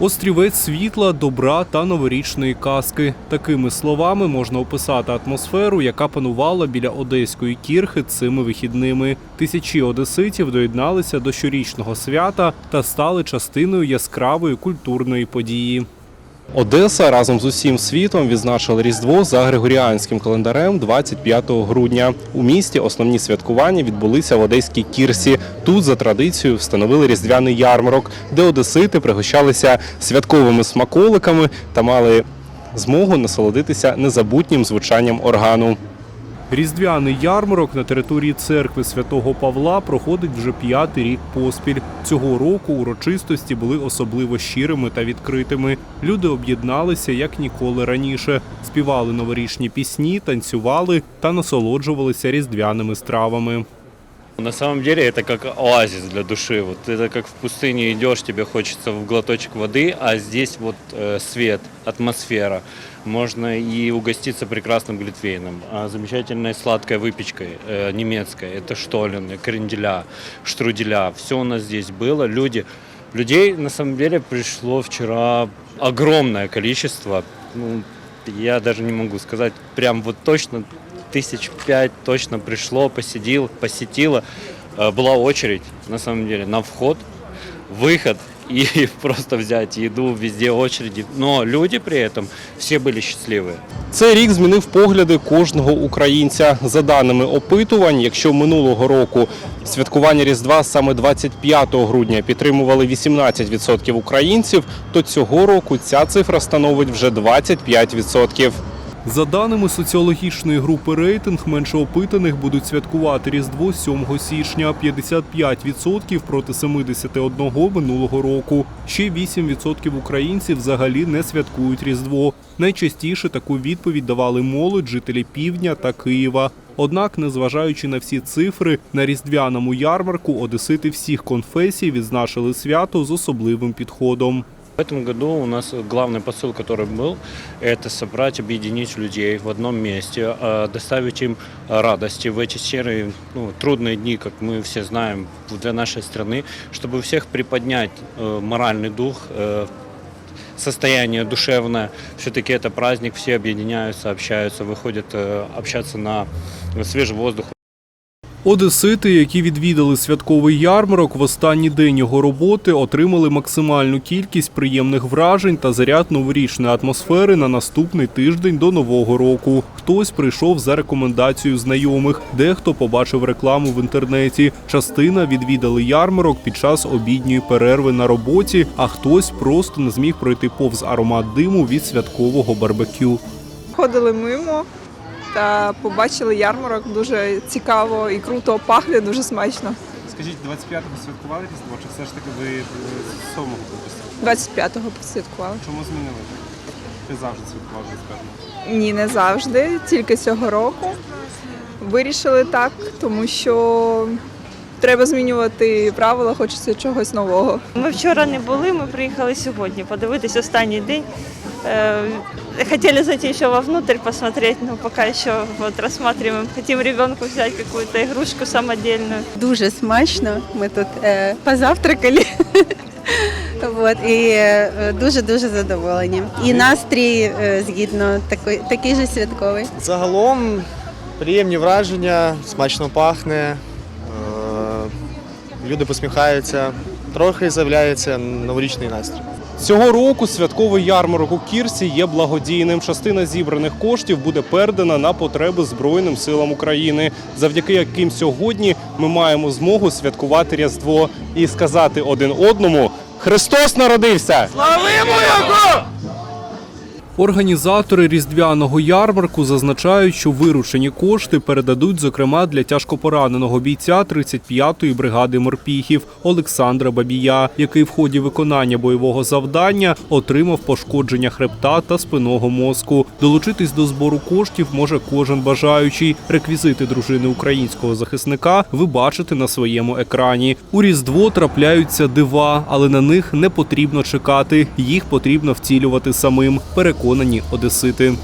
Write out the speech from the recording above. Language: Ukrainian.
Острівець світла, добра та новорічної казки. Такими словами можна описати атмосферу, яка панувала біля одеської кірхи цими вихідними. Тисячі одеситів доєдналися до щорічного свята та стали частиною яскравої культурної події. Одеса разом з усім світом відзначила Різдво за григоріанським календарем 25 грудня. У місті основні святкування відбулися в одеській кірсі. Тут за традицією встановили різдвяний ярмарок, де одесити пригощалися святковими смаколиками та мали змогу насолодитися незабутнім звучанням органу. Різдвяний ярмарок на території церкви святого Павла проходить вже п'ятий рік поспіль. Цього року урочистості були особливо щирими та відкритими. Люди об'єдналися як ніколи раніше, співали новорічні пісні, танцювали та насолоджувалися різдвяними стравами. На самом деле это как оазис для души. Вот это как в пустыне идешь, тебе хочется в глоточек воды, а здесь вот э, свет, атмосфера. Можно и угоститься прекрасным глитвейном, а замечательной сладкой выпечкой э, немецкой. Это штоллены, кренделя, штруделя. Все у нас здесь было. Люди, людей на самом деле пришло вчера огромное количество. Ну, я даже не могу сказать прям вот точно тысяч пять точно пришло, посидел, посетило. Э, Была очередь, на самом деле, на вход, выход и просто взять еду, везде очереди. Но люди при этом все были счастливые. Цей рік змінив погляди кожного українця. За даними опитувань, якщо минулого року святкування Різдва саме 25 грудня підтримували 18% українців, то цього року ця цифра становить вже 25%. За даними соціологічної групи рейтинг, менше опитаних будуть святкувати Різдво 7 січня, 55% проти 71 минулого року. Ще 8% українців взагалі не святкують Різдво. Найчастіше таку відповідь давали молодь, жителі півдня та Києва. Однак, незважаючи на всі цифри, на різдвяному ярмарку одесити всіх конфесій відзначили свято з особливим підходом. В этом году у нас главный посыл, который был, это собрать, объединить людей в одном месте, э, доставить им радости в эти серые, ну, трудные дни, как мы все знаем, для нашей страны, чтобы всех приподнять э, моральный дух, э, состояние душевное. Все-таки это праздник, все объединяются, общаются, выходят э, общаться на свежий воздух. Одесити, які відвідали святковий ярмарок, в останній день його роботи отримали максимальну кількість приємних вражень та заряд новорічної атмосфери на наступний тиждень до нового року. Хтось прийшов за рекомендацією знайомих, дехто побачив рекламу в інтернеті. Частина відвідали ярмарок під час обідньої перерви на роботі, а хтось просто не зміг пройти повз аромат диму від святкового барбекю. Ходили мимо та побачили ярмарок. Дуже цікаво і круто пахне, дуже смачно. Скажіть, 25-го святкували Різдво, чи все ж таки ви 7-го 25-го посвяткували. Чому змінили? Ти завжди святкував 25-го. Ні, не завжди, тільки цього року. Вирішили так, тому що треба змінювати правила, хочеться чогось нового. Ми вчора не були, ми приїхали сьогодні подивитись останній день. Хотели зайти еще вовнутрь посмотреть, но пока еще вот рассматриваем. Хотим ребенку взять какую-то игрушку самодельную. Дуже смачно. Ми тут е, позавтракали. Вот, і е, дуже-дуже задоволені. І настрій е, згідно такий, такий же святковий. Загалом приємні враження, смачно пахне, е, люди посміхаються, трохи з'являється новорічний настрій. Цього року святковий ярмарок у Кірсі є благодійним. Частина зібраних коштів буде передана на потреби Збройним силам України, завдяки яким сьогодні ми маємо змогу святкувати Різдво і сказати один одному: Христос народився! Славимо Його! Організатори різдвяного ярмарку зазначають, що виручені кошти передадуть, зокрема, для тяжкопораненого бійця 35-ї бригади морпіхів Олександра Бабія, який в ході виконання бойового завдання отримав пошкодження хребта та спинного мозку. Долучитись до збору коштів може кожен бажаючий. Реквізити дружини українського захисника ви бачите на своєму екрані. У різдво трапляються дива, але на них не потрібно чекати. Їх потрібно втілювати самим. Переконані одесити.